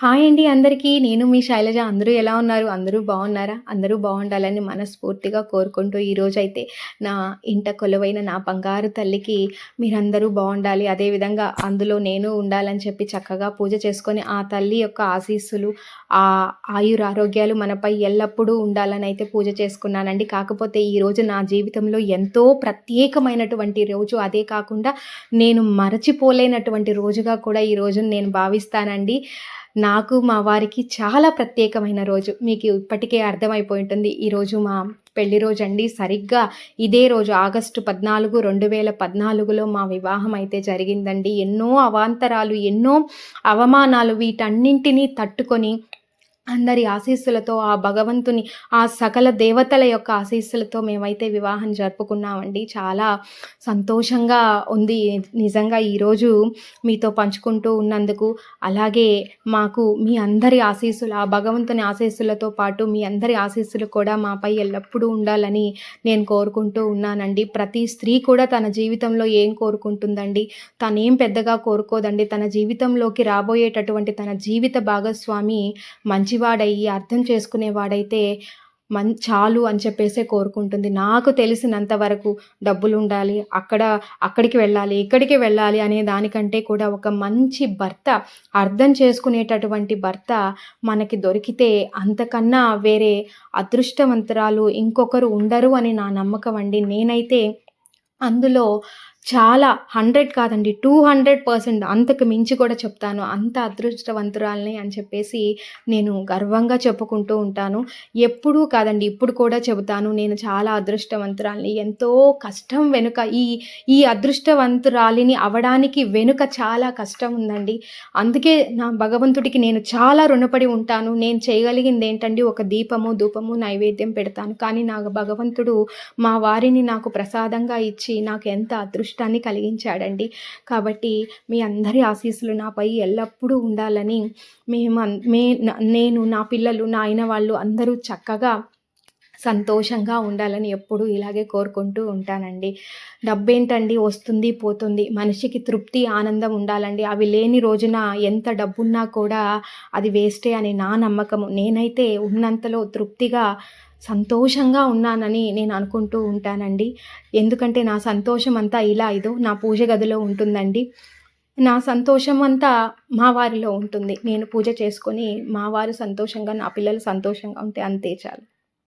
Hi అండి అందరికీ. నేను మీ శైలజ. అందరూ ఎలా ఉన్నారు? అందరూ బాగున్నారా? అందరూ బాగుండాలని మనస్ఫూర్తిగా కోరుకుంటూ ఈరోజైతే నా ఇంట కొలువైన నా బంగారు తల్లికి మీరందరూ బాగుండాలి. అదేవిధంగా అందులో నేను ఉండాలని చెప్పి చక్కగా పూజ చేసుకొని ఆ తల్లి యొక్క ఆశీస్సులు, ఆ ఆయురారోగ్యాలు మనపై ఎల్లప్పుడూ ఉండాలని అయితే పూజ చేసుకున్నానండి. కాకపోతే ఈరోజు నా జీవితంలో ఎంతో ప్రత్యేకమైనటువంటి రోజు. అదే కాకుండా నేను మరచిపోలేనటువంటి రోజుగా కూడా ఈ రోజును నేను భావిస్తానండి. నాకు మా వారికి చాలా ప్రత్యేకమైన రోజు. మీకు ఇప్పటికే అర్థమైపోయి ఉంటుంది. ఈరోజు మా పెళ్ళి అండి సరిగ్గా ఇదే రోజు ఆగస్టు 14, 2014లో మా వివాహం అయితే జరిగిందండి. ఎన్నో అవాంతరాలు, ఎన్నో అవమానాలు వీటన్నింటిని తట్టుకొని అందరి ఆశీస్సులతో, ఆ భగవంతుని, ఆ సకల దేవతల యొక్క ఆశీస్సులతో మేమైతే వివాహం జరుపుకున్నామండి. చాలా సంతోషంగా ఉంది. నిజంగా ఈరోజు మీతో పంచుకుంటూ ఉన్నందుకు. అలాగే మాకు మీ అందరి ఆశీస్సులు, ఆ భగవంతుని ఆశీస్సులతో పాటు మీ అందరి ఆశీస్సులు కూడా మాపై ఎల్లప్పుడూ ఉండాలని నేను కోరుకుంటూ ఉన్నానండి. ప్రతి స్త్రీ కూడా తన జీవితంలో ఏం కోరుకుంటుందండి? తనేం పెద్దగా కోరుకోదండి. తన జీవితంలోకి రాబోయేటటువంటి తన జీవిత భాగస్వామి మంచి మంచివాడయ్యి, అర్థం చేసుకునేవాడైతే మన్ చాలు అని చెప్పేసే కోరుకుంటుంది. నాకు తెలిసినంత వరకు డబ్బులుండాలి, అక్కడ అక్కడికి వెళ్ళాలి, ఇక్కడికి వెళ్ళాలి అనే దానికంటే కూడా ఒక మంచి భర్త, అర్థం చేసుకునేటటువంటి భర్త మనకి దొరికితే అంతకన్నా వేరే అదృష్టవంతురాలు ఇంకొకరు ఉండరు అని నా నమ్మకం అండి. నేనైతే అందులో చాలా 100 కాదండి 200% అంతకు మించి కూడా చెప్తాను. అంత అదృష్టవంతురాలిని అని చెప్పేసి నేను గర్వంగా చెప్పుకుంటూ ఉంటాను. ఎప్పుడూ కాదండి ఇప్పుడు కూడా చెబుతాను. నేను చాలా అదృష్టవంతురాలిని. ఎంతో కష్టం వెనుక ఈ ఈ అదృష్టవంతురాలిని అవడానికి వెనుక చాలా కష్టం ఉందండి. అందుకే నా భగవంతుడికి నేను చాలా రుణపడి ఉంటాను. నేను చేయగలిగింది ఏంటండి ఒక దీపము, ధూపము, నైవేద్యం పెడతాను. కానీ నాకు భగవంతుడు మా వారిని నాకు ప్రసాదంగా ఇచ్చి నాకు ఎంత అదృష్టాన్ని కలిగించాడండి. కాబట్టి మీ అందరి ఆశీస్సులు నాపై ఎల్లప్పుడూ ఉండాలని మేము మే నేను, నా పిల్లలు, నా అయిన వాళ్ళు అందరూ చక్కగా సంతోషంగా ఉండాలని ఎప్పుడూ ఇలాగే కోరుకుంటూ ఉంటానండి. డబ్బేంటండి వస్తుంది, పోతుంది. మనిషికి తృప్తి, ఆనందం ఉండాలండి. అవి లేని రోజున ఎంత డబ్బున్నా కూడా అది వేస్టే అని నా నమ్మకము. నేనైతే ఉన్నంతలో తృప్తిగా, సంతోషంగా ఉన్నానని నేను అనుకుంటూ ఉంటానండి. ఎందుకంటే నా సంతోషం అంతా ఇలా ఇదో నా పూజ గదిలో ఉంటుందండి. నా సంతోషం అంతా మా వారిలో ఉంటుంది. నేను పూజ చేసుకొని మా వారు సంతోషంగా, నా పిల్లలు సంతోషంగా ఉంటే అంతే చాలు.